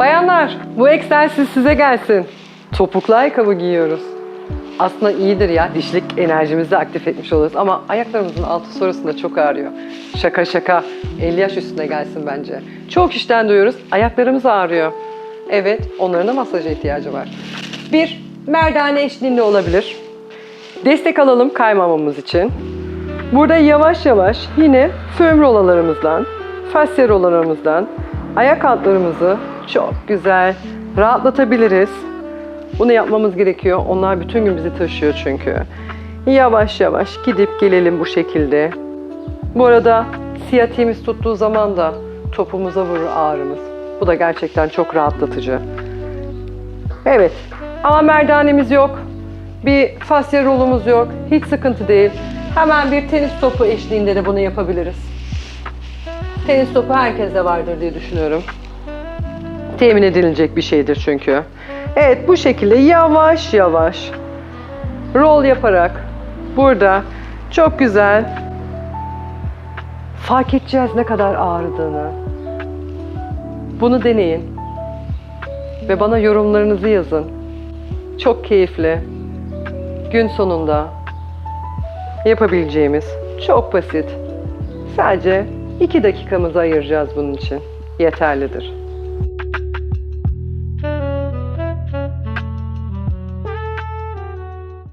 Bayanlar, bu egzersiz size gelsin. Topuklu ayakkabı giyiyoruz. Aslında iyidir ya, dişlik enerjimizi aktif etmiş oluruz. Ama ayaklarımızın altı sonrasında çok ağrıyor. Şaka şaka, 50 yaş üstüne gelsin bence. Çok kişiden duyuyoruz, ayaklarımız ağrıyor. Evet, onların da masaja ihtiyacı var. Bir, merdane eşliğinde olabilir. Destek alalım kaymamamız için. Burada yavaş yavaş yine föm rolalarımızdan, fasya rolalarımızdan ayak altlarımızı çok güzel rahatlatabiliriz. Bunu yapmamız gerekiyor. Onlar bütün gün bizi taşıyor çünkü. Yavaş yavaş gidip gelelim bu şekilde. Bu arada siyatiğimiz tuttuğu zaman da topumuza vurur ağrımız. Bu da gerçekten çok rahatlatıcı. Evet ama merdanemiz yok. Bir fasya rolumuz yok. Hiç sıkıntı değil. Hemen bir tenis topu eşliğinde de bunu yapabiliriz. Tenis topu herkeste vardır diye düşünüyorum. Temin edilecek bir şeydir çünkü. Evet bu şekilde yavaş yavaş rol yaparak burada çok güzel fark edeceğiz ne kadar ağrıdığını. Bunu deneyin ve bana yorumlarınızı yazın. Çok keyifli. Gün sonunda yapabileceğimiz çok basit. Sadece iki dakikamızı ayıracağız bunun için. Yeterlidir.